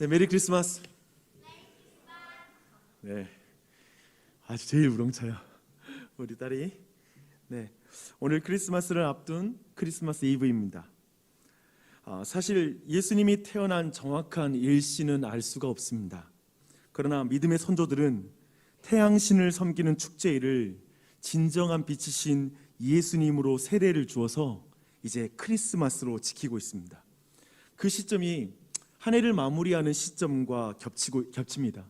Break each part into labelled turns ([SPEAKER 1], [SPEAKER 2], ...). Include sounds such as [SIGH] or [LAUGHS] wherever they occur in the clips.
[SPEAKER 1] 네, 메리 크리스마스. 네, 아주 제일 우렁차요. 우리 딸이. 네, 오늘 크리스마스를 앞둔 크리스마스 이브입니다. 아, 사실 예수님이 태어난 정확한 일시는 알 수가 없습니다. 그러나 믿음의 선조들은 태양신을 섬기는 축제일을 진정한 빛이신 예수님으로 세례를 주어서 이제 크리스마스로 지키고 있습니다. 그 시점이 한 해를 마무리하는 시점과 겹치고 겹칩니다.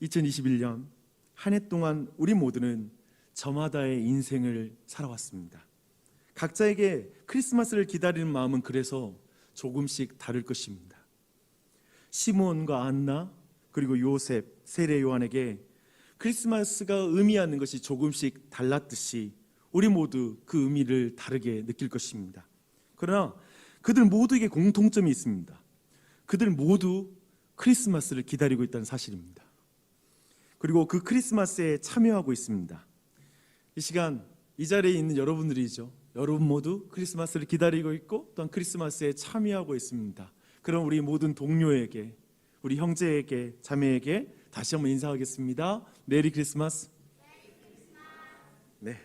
[SPEAKER 1] 2021년 한 해 동안 우리 모두는 저마다의 인생을 살아왔습니다. 각자에게 크리스마스를 기다리는 마음은 그래서 조금씩 다를 것입니다. 시몬과 안나 그리고 요셉, 세례 요한에게 크리스마스가 의미하는 것이 조금씩 달랐듯이 우리 모두 그 의미를 다르게 느낄 것입니다. 그러나 그들 모두에게 공통점이 있습니다. 그들 모두 크리스마스를 기다리고 있다는 사실입니다. 그리고 그 크리스마스에 참여하고 있습니다. 이 시간 이 자리에 있는 여러분들이죠. 여러분 모두 크리스마스를 기다리고 있고 또한 크리스마스에 참여하고 있습니다. 그럼 우리 모든 동료에게 우리 형제에게 자매에게 다시 한번 인사하겠습니다. 메리 크리스마스. 네.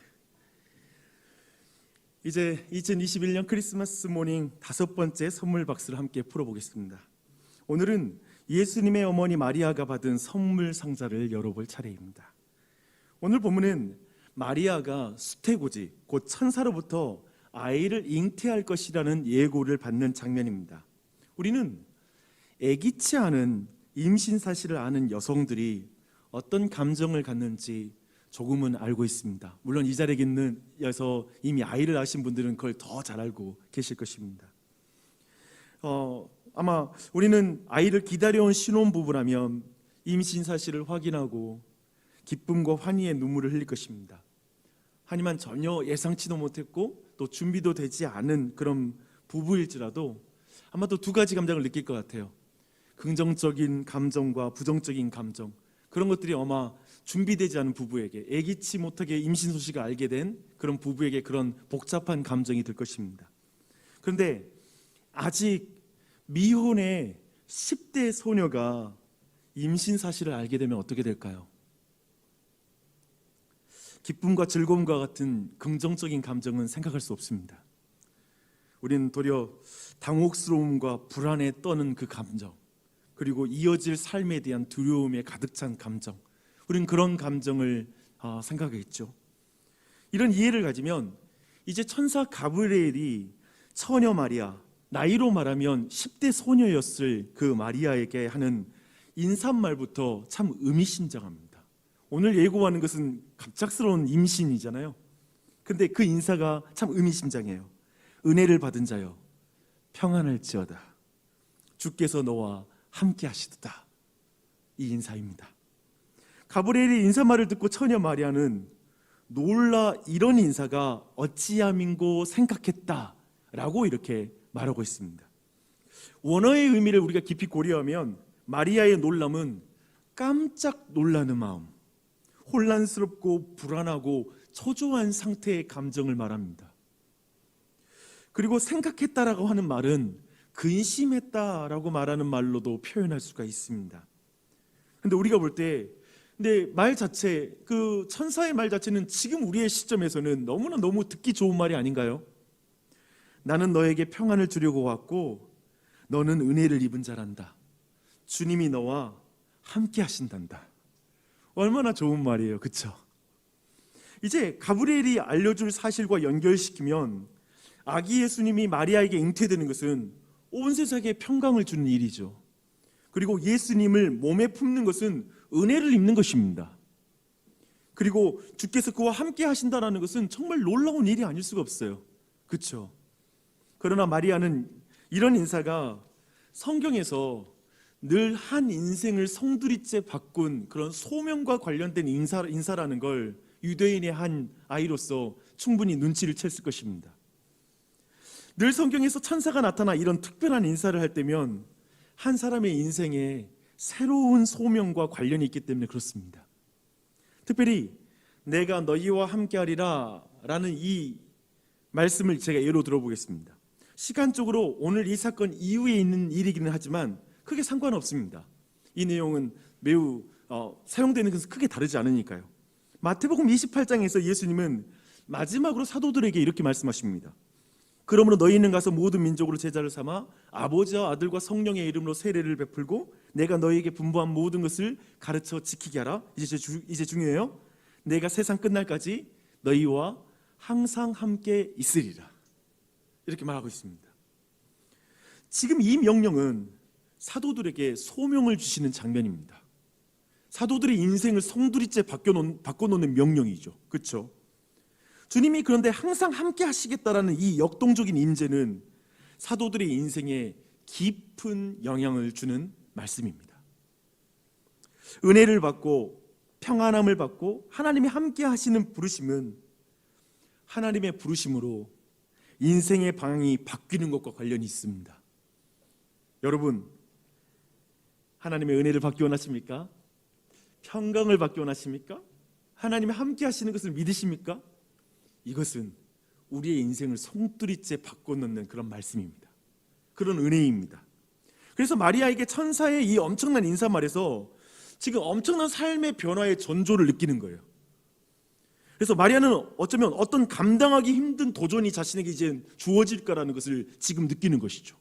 [SPEAKER 1] 이제 2021년 크리스마스 모닝 다섯 번째 선물 박스를 함께 풀어보겠습니다. 오늘은 예수님의 어머니 마리아가 받은 선물 상자를 열어볼 차례입니다. 오늘 본문은 마리아가 수태고지 곧 천사로부터 아이를 잉태할 것이라는 예고를 받는 장면입니다. 우리는 애기치 않은 임신 사실을 아는 여성들이 어떤 감정을 갖는지 조금은 알고 있습니다. 물론 이 자리에 있는 여서 이미 아이를 낳으신 분들은 그걸 더 잘 알고 계실 것입니다. 어, 아마 우리는 아이를 기다려온 신혼부부라면 임신 사실을 확인하고 기쁨과 환희의 눈물을 흘릴 것입니다. 하지만 전혀 예상치도 못했고 또 준비도 되지 않은 그런 부부일지라도 아마도 두 가지 감정을 느낄 것 같아요. 긍정적인 감정과 부정적인 감정 그런 것들이 아마 준비되지 않은 부부에게 예기치 못하게 임신 소식을 알게 된 그런 부부에게 그런 복잡한 감정이 들 것입니다. 그런데 아직 미혼의 10대 소녀가 임신 사실을 알게 되면 어떻게 될까요? 기쁨과 즐거움과 같은 긍정적인 감정은 생각할 수 없습니다. 우리는 도리어 당혹스러움과 불안에 떠는 그 감정, 그리고 이어질 삶에 대한 두려움에 가득 찬 감정, 우리는 그런 감정을 아, 생각했죠. 이런 이해를 가지면 이제 천사 가브리엘이 처녀 마리아, 나이로 말하면 10대 소녀였을 그 마리아에게 하는 인사말부터 참 의미심장합니다. 오늘 예고하는 것은 갑작스러운 임신이잖아요. 근데 그 인사가 참 의미심장해요. 은혜를 받은 자여 평안할지어다. 주께서 너와 함께 하시도다. 이 인사입니다. 가브리엘의 인사말을 듣고 처녀 마리아는 놀라 이런 인사가 어찌함인고 생각했다라고 이렇게 말하고 있습니다. 원어의 의미를 우리가 깊이 고려하면 마리아의 놀람은 깜짝 놀라는 마음, 혼란스럽고 불안하고 초조한 상태의 감정을 말합니다. 그리고 생각했다라고 하는 말은 근심했다라고 말하는 말로도 표현할 수가 있습니다. 근데 우리가 볼 때 근데 말 자체 그 천사의 말 자체는 지금 우리의 시점에서는 너무나 너무 듣기 좋은 말이 아닌가요? 나는 너에게 평안을 주려고 왔고 너는 은혜를 입은 자란다. 주님이 너와 함께 하신단다. 얼마나 좋은 말이에요. 그쵸? 이제 가브리엘이 알려줄 사실과 연결시키면 아기 예수님이 마리아에게 잉태되는 것은 온 세상에 평강을 주는 일이죠. 그리고 예수님을 몸에 품는 것은 은혜를 입는 것입니다. 그리고 주께서 그와 함께 하신다라는 것은 정말 놀라운 일이 아닐 수가 없어요. 그렇죠? 그러나 마리아는 이런 인사가 성경에서 늘 한 인생을 성두리째 바꾼 그런 소명과 관련된 인사, 인사라는 걸 유대인의 한 아이로서 충분히 눈치를 챘을 것입니다. 늘 성경에서 천사가 나타나 이런 특별한 인사를 할 때면 한 사람의 인생에 새로운 소명과 관련이 있기 때문에 그렇습니다. 특별히 내가 너희와 함께하리라 라는 이 말씀을 제가 예로 들어보겠습니다. 시간적으로 오늘 이 사건 이후에 있는 일이기는 하지만 크게 상관없습니다. 이 내용은 매우 어, 사용되는 것은 크게 다르지 않으니까요. 마태복음 28장에서 예수님은 마지막으로 사도들에게 이렇게 말씀하십니다. 그러므로 너희는 가서 모든 민족으로 제자를 삼아 아버지와 아들과 성령의 이름으로 세례를 베풀고 내가 너희에게 분부한 모든 것을 가르쳐 지키게 하라. 이제 주, 이제 중요해요. 내가 세상 끝날까지 너희와 항상 함께 있으리라. 이렇게 말하고 있습니다. 지금 이 명령은 사도들에게 소명을 주시는 장면입니다. 사도들의 인생을 성두리째 바꿔놓는, 바꿔놓는 명령이죠. 그렇죠? 주님이 그런데 항상 함께 하시겠다라는 이 역동적인 임재는 사도들의 인생에 깊은 영향을 주는 말씀입니다. 은혜를 받고 평안함을 받고 하나님이 함께 하시는 부르심은 하나님의 부르심으로 인생의 방향이 바뀌는 것과 관련이 있습니다. 여러분, 하나님의 은혜를 받기 원하십니까? 평강을 받기 원하십니까? 하나님이 함께 하시는 것을 믿으십니까? 이것은 우리의 인생을 송두리째 바꿔놓는 그런 말씀입니다. 그런 은혜입니다. 그래서 마리아에게 천사의 이 엄청난 인사말에서 지금 엄청난 삶의 변화의 전조를 느끼는 거예요. 그래서 마리아는 어쩌면 어떤 감당하기 힘든 도전이 자신에게 이제 주어질까라는 것을 지금 느끼는 것이죠.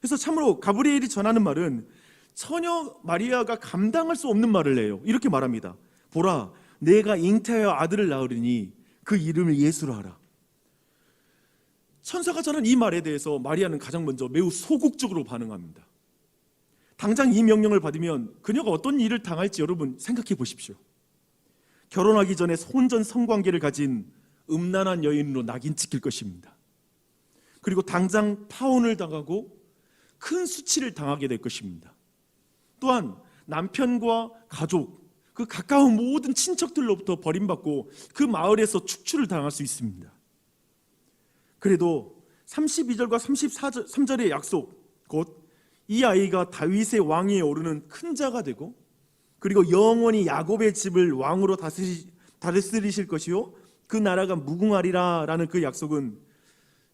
[SPEAKER 1] 그래서 참으로 가브리엘이 전하는 말은 처녀 마리아가 감당할 수 없는 말을 해요. 이렇게 말합니다. 보라, 내가 잉태하여 아들을 낳으리니 그 이름을 예수로 하라. 천사가 전한 이 말에 대해서 마리아는 가장 먼저 매우 소극적으로 반응합니다. 당장 이 명령을 받으면 그녀가 어떤 일을 당할지 여러분 생각해 보십시오. 결혼하기 전에 혼전 성관계를 가진 음란한 여인으로 낙인 찍힐 것입니다. 그리고 당장 파혼을 당하고 큰 수치를 당하게 될 것입니다. 또한 남편과 가족, 그 가까운 모든 친척들로부터 버림받고 그 마을에서 축출을 당할 수 있습니다. 그래도 32절과 33절의 약속, 곧 이 아이가 다윗의 왕위에 오르는 큰 자가 되고 그리고 영원히 야곱의 집을 왕으로 다스리, 다스리실 것이요 그 나라가 무궁하리라라는 그 약속은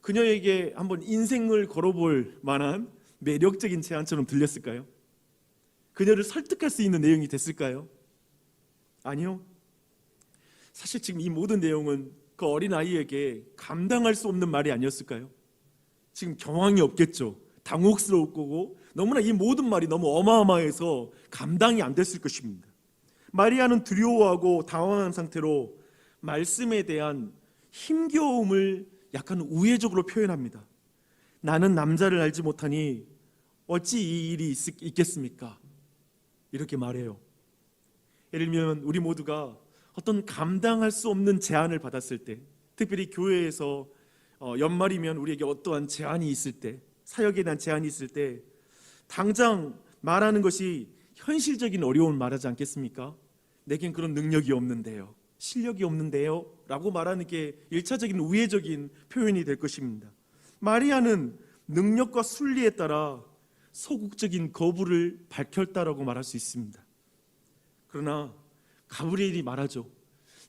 [SPEAKER 1] 그녀에게 한번 인생을 걸어볼 만한 매력적인 제안처럼 들렸을까요? 그녀를 설득할 수 있는 내용이 됐을까요? 아니요. 사실 지금 이 모든 내용은 그 어린 아이에게 감당할 수 없는 말이 아니었을까요? 지금 경황이 없겠죠. 당혹스러울 거고 너무나 이 모든 말이 너무 어마어마해서 감당이 안 됐을 것입니다. 마리아는 두려워하고 당황한 상태로 말씀에 대한 힘겨움을 약간 우회적으로 표현합니다. 나는 남자를 알지 못하니 어찌 이 일이 있, 있겠습니까? 이렇게 말해요. 예를 들면 우리 모두가 어떤 감당할 수 없는 제안을 받았을 때, 특별히 교회에서 어, 연말이면 우리에게 어떠한 제안이 있을 때, 사역에 대한 제안이 있을 때, 당장 말하는 것이 현실적인 어려움을 말하지 않겠습니까? 내겐 그런 능력이 없는데요. 실력이 없는데요. 라고 말하는 게 일차적인 우회적인 표현이 될 것입니다. 마리아는 능력과 순리에 따라 소극적인 거부를 밝혔다라고 말할 수 있습니다. 그러나 가브리엘이 말하죠.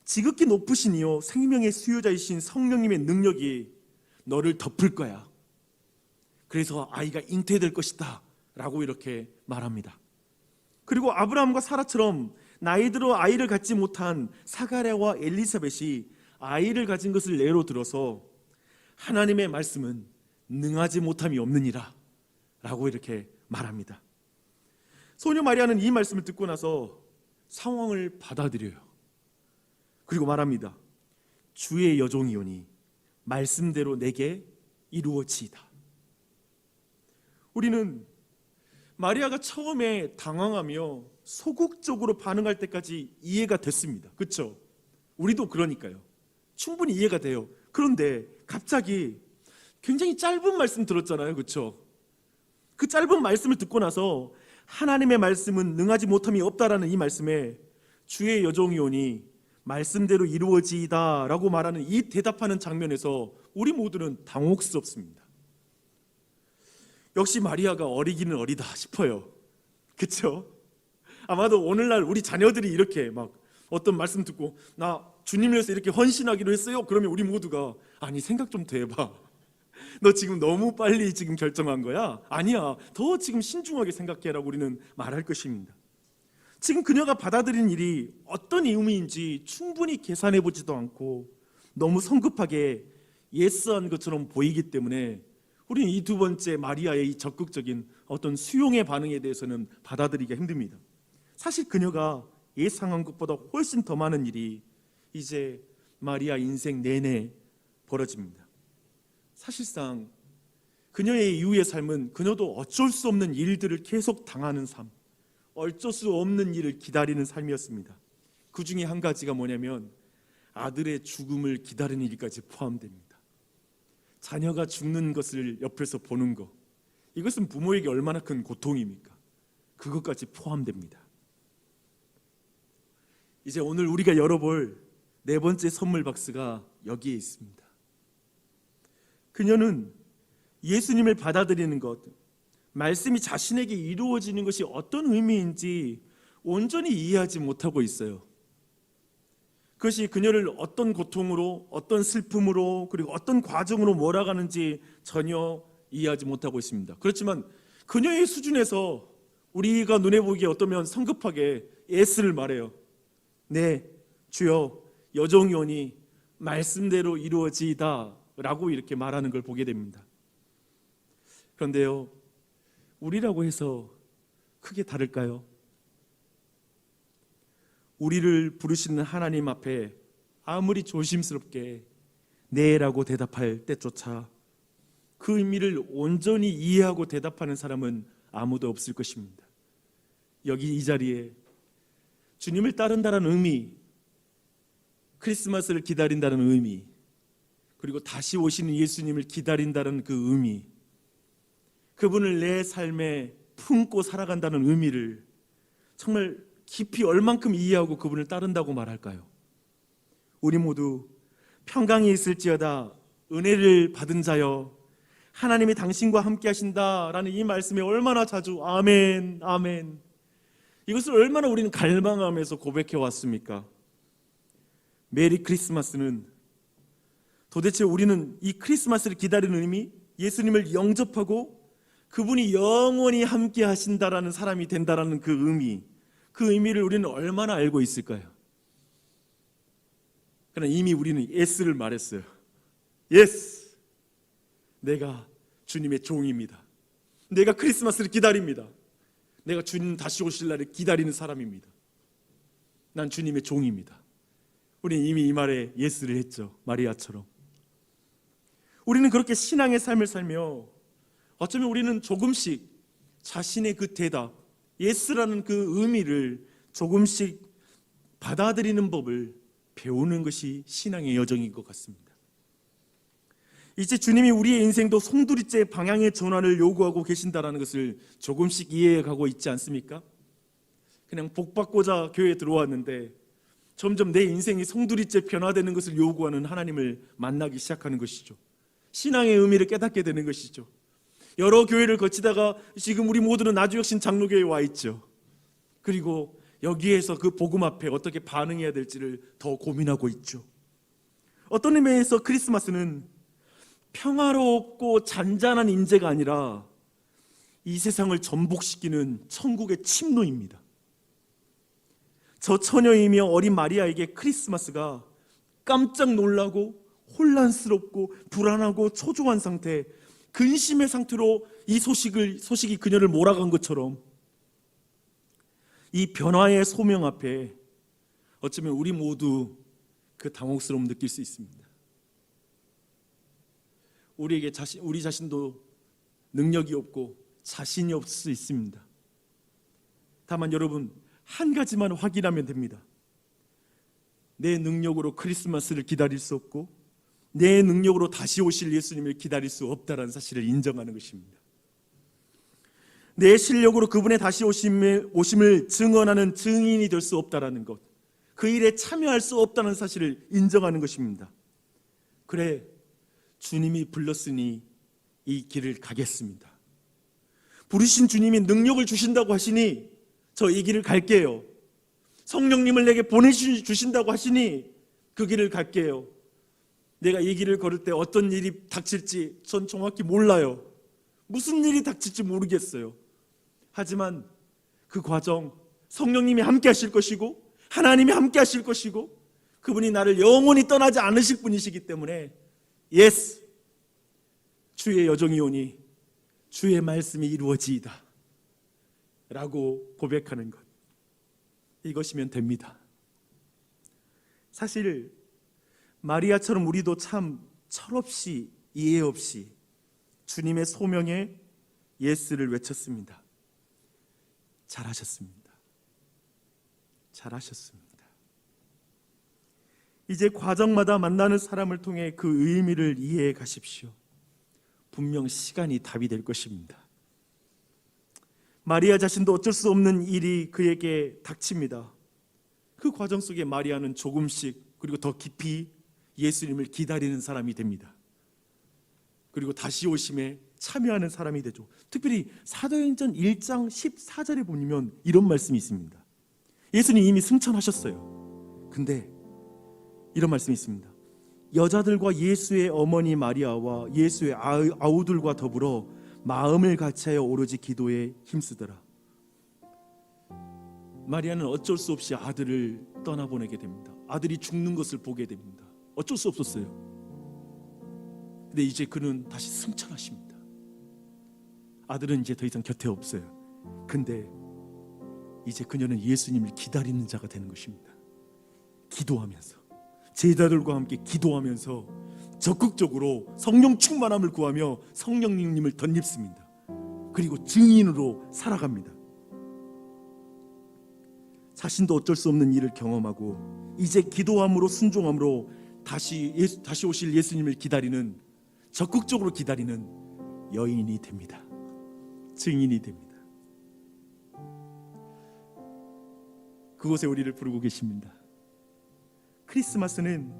[SPEAKER 1] 지극히 높으시니요 생명의 수요자이신 성령님의 능력이 너를 덮을 거야. 그래서 아이가 잉태될 것이다. 라고 이렇게 말합니다. 그리고 아브라함과 사라처럼 나이 들어 아이를 갖지 못한 사가랴와 엘리사벳이 아이를 가진 것을 예로 들어서 하나님의 말씀은 능하지 못함이 없느니라 라고 이렇게 말합니다. 소녀 마리아는 이 말씀을 듣고 나서 상황을 받아들여요. 그리고 말합니다. 주의 여종이오니 말씀대로 내게 이루어지이다. 우리는 마리아가 처음에 당황하며 소극적으로 반응할 때까지 이해가 됐습니다. 그렇죠? 우리도 그러니까요. 충분히 이해가 돼요. 그런데 갑자기 굉장히 짧은 말씀 들었잖아요. 그렇죠? 그 짧은 말씀을 듣고 나서 하나님의 말씀은 능하지 못함이 없다라는 이 말씀에 주의 여종이 오니 말씀대로 이루어지이다라고 말하는 이 대답하는 장면에서 우리 모두는 당혹스럽습니다. 역시 마리아가 어리기는 어리다 싶어요. 그렇죠? 아마도 오늘날 우리 자녀들이 이렇게 막 어떤 말씀 듣고 나 주님 위해서 이렇게 헌신하기로 했어요. 그러면 우리 모두가 아니 생각 좀더 해봐. [LAUGHS] 너 지금 너무 빨리 지금 결정한 거야? 아니야. 더 지금 신중하게 생각해라고 우리는 말할 것입니다. 지금 그녀가 받아들인 일이 어떤 의미인지 충분히 계산해 보지도 않고 너무 성급하게 예스한 것처럼 보이기 때문에 우리는 이 두 번째 마리아의 이 적극적인 어떤 수용의 반응에 대해서는 받아들이기가 힘듭니다. 사실 그녀가 예상한 것보다 훨씬 더 많은 일이 이제 마리아 인생 내내 벌어집니다. 사실상 그녀의 이후의 삶은 그녀도 어쩔 수 없는 일들을 계속 당하는 삶, 어쩔 수 없는 일을 기다리는 삶이었습니다. 그 중에 한 가지가 뭐냐면 아들의 죽음을 기다리는 일까지 포함됩니다. 자녀가 죽는 것을 옆에서 보는 것, 이것은 부모에게 얼마나 큰 고통입니까? 그것까지 포함됩니다. 이제 오늘 우리가 열어볼 네 번째 선물 박스가 여기에 있습니다. 그녀는 예수님을 받아들이는 것, 말씀이 자신에게 이루어지는 것이 어떤 의미인지 온전히 이해하지 못하고 있어요. 그것이 그녀를 어떤 고통으로, 어떤 슬픔으로, 그리고 어떤 과정으로 몰아가는지 전혀 이해하지 못하고 있습니다. 그렇지만 그녀의 수준에서 우리가 눈에 보기에 어떠면 성급하게 예스를 말해요. 네, 주여, 여종이 오니 말씀대로 이루어지이다 라고 이렇게 말하는 걸 보게 됩니다. 그런데요, 우리라고 해서 크게 다를까요? 우리를 부르시는 하나님 앞에 아무리 조심스럽게 네라고 대답할 때조차 그 의미를 온전히 이해하고 대답하는 사람은 아무도 없을 것입니다. 여기 이 자리에 주님을 따른다는 의미, 크리스마스를 기다린다는 의미, 그리고 다시 오시는 예수님을 기다린다는 그 의미, 그분을 내 삶에 품고 살아간다는 의미를 정말 깊이 얼만큼 이해하고 그분을 따른다고 말할까요? 우리 모두 평강이 있을지어다 은혜를 받은 자여 하나님이 당신과 함께 하신다라는 이 말씀에 얼마나 자주 아멘 아멘 이것을 얼마나 우리는 갈망하면서 고백해 왔습니까? 메리 크리스마스는 도대체 우리는 이 크리스마스를 기다리는 의미 예수님을 영접하고 그분이 영원히 함께 하신다라는 사람이 된다라는 그 의미 그 의미를 우리는 얼마나 알고 있을까요? 그러나 이미 우리는 예스를 말했어요. 예스. 내가 주님의 종입니다. 내가 크리스마스를 기다립니다. 내가 주님 다시 오실 날을 기다리는 사람입니다. 난 주님의 종입니다. 우리는 이미 이 말에 예스를 했죠. 마리아처럼. 우리는 그렇게 신앙의 삶을 살며 어쩌면 우리는 조금씩 자신의 그 대답, 예스라는 그 의미를 조금씩 받아들이는 법을 배우는 것이 신앙의 여정인 것 같습니다. 이제 주님이 우리의 인생도 송두리째 방향의 전환을 요구하고 계신다라는 것을 조금씩 이해해 가고 있지 않습니까? 그냥 복 받고자 교회에 들어왔는데 점점 내 인생이 송두리째 변화되는 것을 요구하는 하나님을 만나기 시작하는 것이죠. 신앙의 의미를 깨닫게 되는 것이죠. 여러 교회를 거치다가 지금 우리 모두는 나주혁신 장로교회에 와 있죠. 그리고 여기에서 그 복음 앞에 어떻게 반응해야 될지를 더 고민하고 있죠. 어떤 의미에서 크리스마스는 평화롭고 잔잔한 인재가 아니라 이 세상을 전복시키는 천국의 침노입니다. 저 처녀이며 어린 마리아에게 크리스마스가 깜짝 놀라고 혼란스럽고 불안하고 초조한 상태, 근심의 상태로 이 소식을 소식이 그녀를 몰아간 것처럼 이 변화의 소명 앞에 어쩌면 우리 모두 그 당혹스러움 느낄 수 있습니다. 우리에게 자신 우리 자신도 능력이 없고 자신이 없을 수 있습니다. 다만 여러분 한 가지만 확인하면 됩니다. 내 능력으로 크리스마스를 기다릴 수 없고 내 능력으로 다시 오실 예수님을 기다릴 수 없다라는 사실을 인정하는 것입니다. 내 실력으로 그분의 다시 오심을, 오심을 증언하는 증인이 될 수 없다라는 것. 그 일에 참여할 수 없다는 사실을 인정하는 것입니다. 그래, 주님이 불렀으니 이 길을 가겠습니다. 부르신 주님이 능력을 주신다고 하시니 저 이 길을 갈게요. 성령님을 내게 보내주신다고 하시니 그 길을 갈게요. 내가 이 길을 걸을 때 어떤 일이 닥칠지 전 정확히 몰라요. 무슨 일이 닥칠지 모르겠어요. 하지만 그 과정 성령님이 함께 하실 것이고 하나님이 함께 하실 것이고 그분이 나를 영원히 떠나지 않으실 분이시기 때문에 예스 주의 여정이 오니 주의 말씀이 이루어지이다 라고 고백하는 것 이것이면 됩니다. 사실 마리아처럼 우리도 참 철없이 이해 없이 주님의 소명에 예스를 외쳤습니다. 잘하셨습니다. 잘하셨습니다. 이제 과정마다 만나는 사람을 통해 그 의미를 이해해 가십시오. 분명 시간이 답이 될 것입니다. 마리아 자신도 어쩔 수 없는 일이 그에게 닥칩니다. 그 과정 속에 마리아는 조금씩 그리고 더 깊이 예수님을 기다리는 사람이 됩니다. 그리고 다시 오심에 참여하는 사람이 되죠. 특별히 사도행전 1장 14절에 보면 이런 말씀이 있습니다. 예수님 이미 승천하셨어요. 근데 이런 말씀이 있습니다. 여자들과 예수의 어머니 마리아와 예수의 아우- 아우들과 더불어 마음을 같이하여 오로지 기도에 힘쓰더라. 마리아는 어쩔 수 없이 아들을 떠나보내게 됩니다. 아들이 죽는 것을 보게 됩니다. 어쩔 수 없었어요. 근데 이제 그는 다시 승천하십니다. 아들은 이제 더 이상 곁에 없어요. 근데 이제 그녀는 예수님을 기다리는 자가 되는 것입니다. 기도하면서 제자들과 함께 기도하면서 적극적으로 성령 충만함을 구하며 성령님을 덧입습니다. 그리고 증인으로 살아갑니다. 자신도 어쩔 수 없는 일을 경험하고 이제 기도함으로 순종함으로 다시 예수, 다시 오실 예수님을 기다리는 적극적으로 기다리는 여인이 됩니다. 증인이 됩니다. 그곳에 우리를 부르고 계십니다. 크리스마스는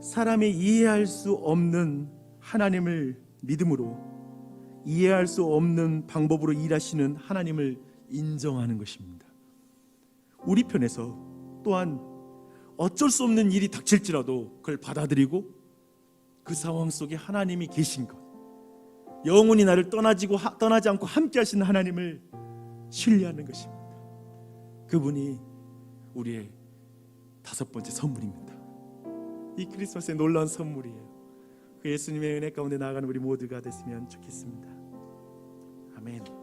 [SPEAKER 1] 사람이 이해할 수 없는 하나님을 믿음으로 이해할 수 없는 방법으로 일하시는 하나님을 인정하는 것입니다. 우리 편에서 또한 어쩔 수 없는 일이 닥칠지라도 그걸 받아들이고 그 상황 속에 하나님이 계신 것, 영원히 나를 떠나지고 하- 떠나지 않고 함께 하시는 하나님을 신뢰하는 것입니다. 그분이 우리의 다섯 번째 선물입니다. 이 크리스마스의 놀라운 선물이에요. 그 예수님의 은혜 가운데 나아가는 우리 모두가 됐으면 좋겠습니다. 아멘.